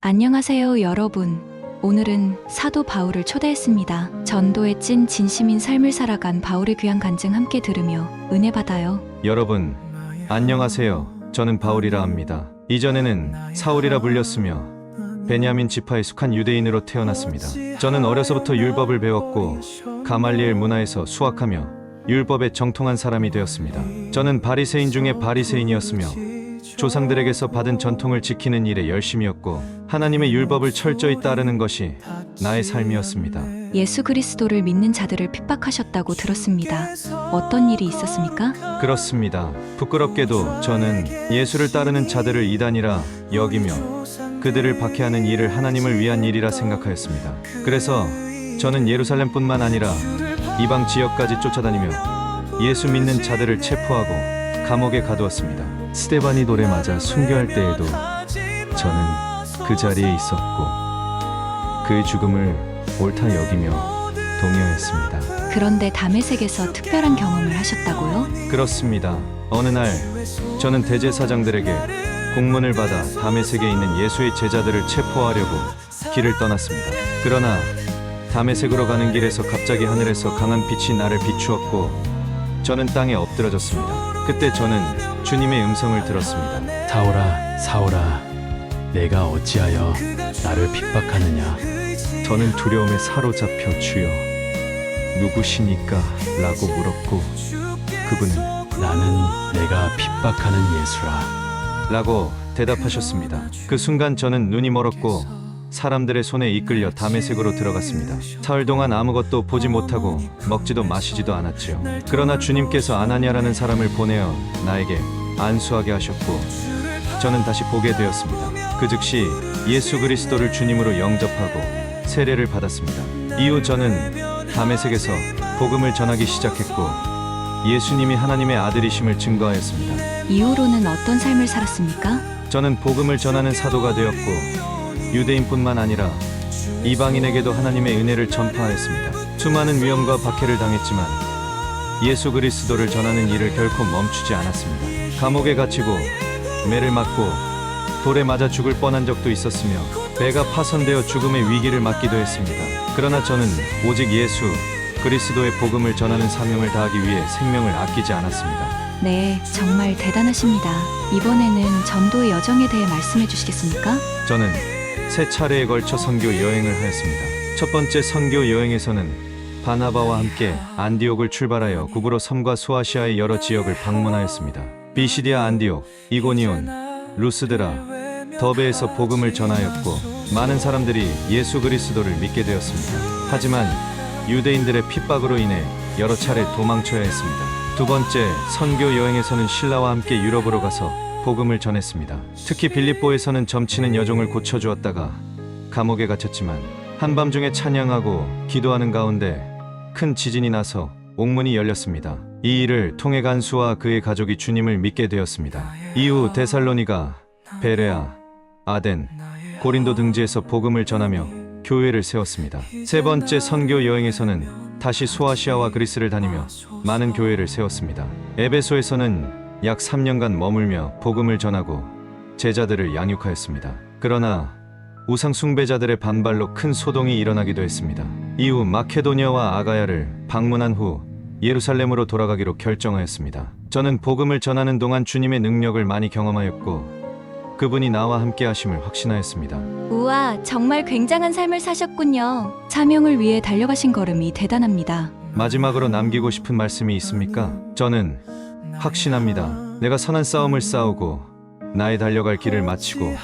안녕하세요, 여러분. 오늘은 사도 바울을 초대했습니다. 전도의 찐 진심인 삶을 살아간 바울의 귀한 간증 함께 들으며 은혜 받아요. 여러분, 안녕하세요. 저는 바울이라 합니다. 이전에는 사울이라 불렸으며 베냐민 지파에 속한 유대인으로 태어났습니다. 저는 어려서부터 율법을 배웠고 가말리엘 문화에서 수학하며 율법에 정통한 사람이 되었습니다. 저는 바리새인 중에 바리새인이었으며 조상들에게서 받은 전통을 지키는 일에 열심이었고 하나님의 율법을 철저히 따르는 것이 나의 삶이었습니다. 예수 그리스도를 믿는 자들을 핍박하셨다고 들었습니다. 어떤 일이 있었습니까? 그렇습니다. 부끄럽게도 저는 예수를 따르는 자들을 이단이라 여기며 그들을 박해하는 일을 하나님을 위한 일이라 생각하였습니다. 그래서 저는 예루살렘뿐만 아니라 이방 지역까지 쫓아다니며 예수 믿는 자들을 체포하고 감옥에 가두었습니다. 스테바니 돌에 맞아 순교할 때에도 저는 그 자리에 있었고 그의 죽음을 옳다 여기며 동의하였습니다. 그런데 담에색에서 특별한 경험을 하셨다고요? 그렇습니다. 어느 날 저는 대제사장들에게 공문을 받아 다메섹에 있는 예수의 제자들을 체포하려고 길을 떠났습니다. 그러나 다메섹으로 가는 길에서 갑자기 하늘에서 강한 빛이 나를 비추었고 저는 땅에 엎드러졌습니다. 그때 저는 주님의 음성을 들었습니다. 사오라 사오라 내가 어찌하여 나를 핍박하느냐 저는 두려움에 사로잡혀 주여 누구시니까? 라고 물었고 그분은 나는 내가 핍박하는 예수라 라고 대답하셨습니다. 그 순간 저는 눈이 멀었고 사람들의 손에 이끌려 담에색으로 들어갔습니다. 사흘 동안 아무것도 보지 못하고 먹지도 마시지도 않았지요. 그러나 주님께서 아나니아라는 사람을 보내어 나에게 안수하게 하셨고 저는 다시 보게 되었습니다. 그 즉시 예수 그리스도를 주님으로 영접하고 세례를 받았습니다. 이후 저는 담에색에서 복음을 전하기 시작했고 예수님이 하나님의 아들이심을 증거하였습니다. 이후로는 어떤 삶을 살았습니까? 저는 복음을 전하는 사도가 되었고 유대인뿐만 아니라 이방인에게도 하나님의 은혜를 전파하였습니다. 수많은 위험과 박해를 당했지만 예수 그리스도를 전하는 일을 결코 멈추지 않았습니다. 감옥에 갇히고 매를 맞고 돌에 맞아 죽을 뻔한 적도 있었으며 배가 파손되어 죽음의 위기를 맞기도 했습니다. 그러나 저는 오직 예수 그리스도의 복음을 전하는 사명을 다하기 위해 생명을 아끼지 않았습니다. 네, 정말 대단하십니다. 이번에는 전도의 여정에 대해 말씀해 주시겠습니까? 저는 세 차례에 걸쳐 선교 여행을 하였습니다. 첫 번째 선교 여행에서는 바나바와 함께 안디옥을 출발하여 국으로 섬과 소아시아의 여러 지역을 방문하였습니다. 비시디아 안디옥, 이고니온, 루스드라, 더베에서 복음을 전하였고 많은 사람들이 예수 그리스도를 믿게 되었습니다. 하지만 유대인들의 핍박으로 인해 여러 차례 도망쳐야 했습니다. 두 번째 선교 여행에서는 신라와 함께 유럽으로 가서 복음을 전했습니다. 특히 빌립보에서는 점치는 여종을 고쳐주었다가 감옥에 갇혔지만 한밤중에 찬양하고 기도하는 가운데 큰 지진이 나서 옥문이 열렸습니다. 이 일을 통해 간수와 그의 가족이 주님을 믿게 되었습니다. 이후 데살로니가, 베레아, 아덴, 고린도 등지에서 복음을 전하며 교회를 세웠습니다. 세 번째 선교 여행에서는 다시 소아시아와 그리스를 다니며 많은 교회를 세웠습니다. 에베소에서는 약 3년간 머물며 복음을 전하고 제자들을 양육하였습니다. 그러나 우상 숭배자들의 반발로 큰 소동이 일어나기도 했습니다. 이후 마케도니아와 아가야를 방문한 후 예루살렘으로 돌아가기로 결정하였습니다. 저는 복음을 전하는 동안 주님의 능력을 많이 경험하였고 그분이 나와 함께 하심을 확신하였습니다. 우와, 정말 굉장한 삶을 사셨군요. 사명을 위해 달려가신 걸음이 대단합니다. 마지막으로 남기고 싶은 말씀이 있습니까? 저는 확신합니다. 내가 선한 싸움을 싸우고 나의 달려갈 길을 마치고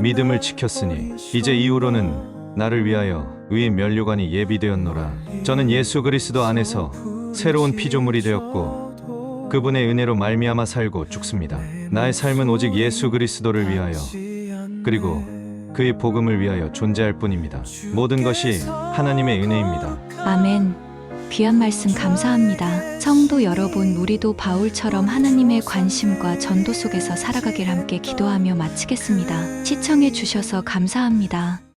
믿음을 지켰으니 이제 이후로는 나를 위하여 의의 면류관이 예비되었노라. 저는 예수 그리스도 안에서 새로운 피조물이 되었고 그분의 은혜로 말미암아 살고 죽습니다. 나의 삶은 오직 예수 그리스도를 위하여 그리고 그의 복음을 위하여 존재할 뿐입니다. 모든 것이 하나님의 은혜입니다. 아멘. 귀한 말씀 감사합니다. 성도 여러분, 우리도 바울처럼 하나님의 관심과 전도 속에서 살아가길 함께 기도하며 마치겠습니다. 시청해 주셔서 감사합니다.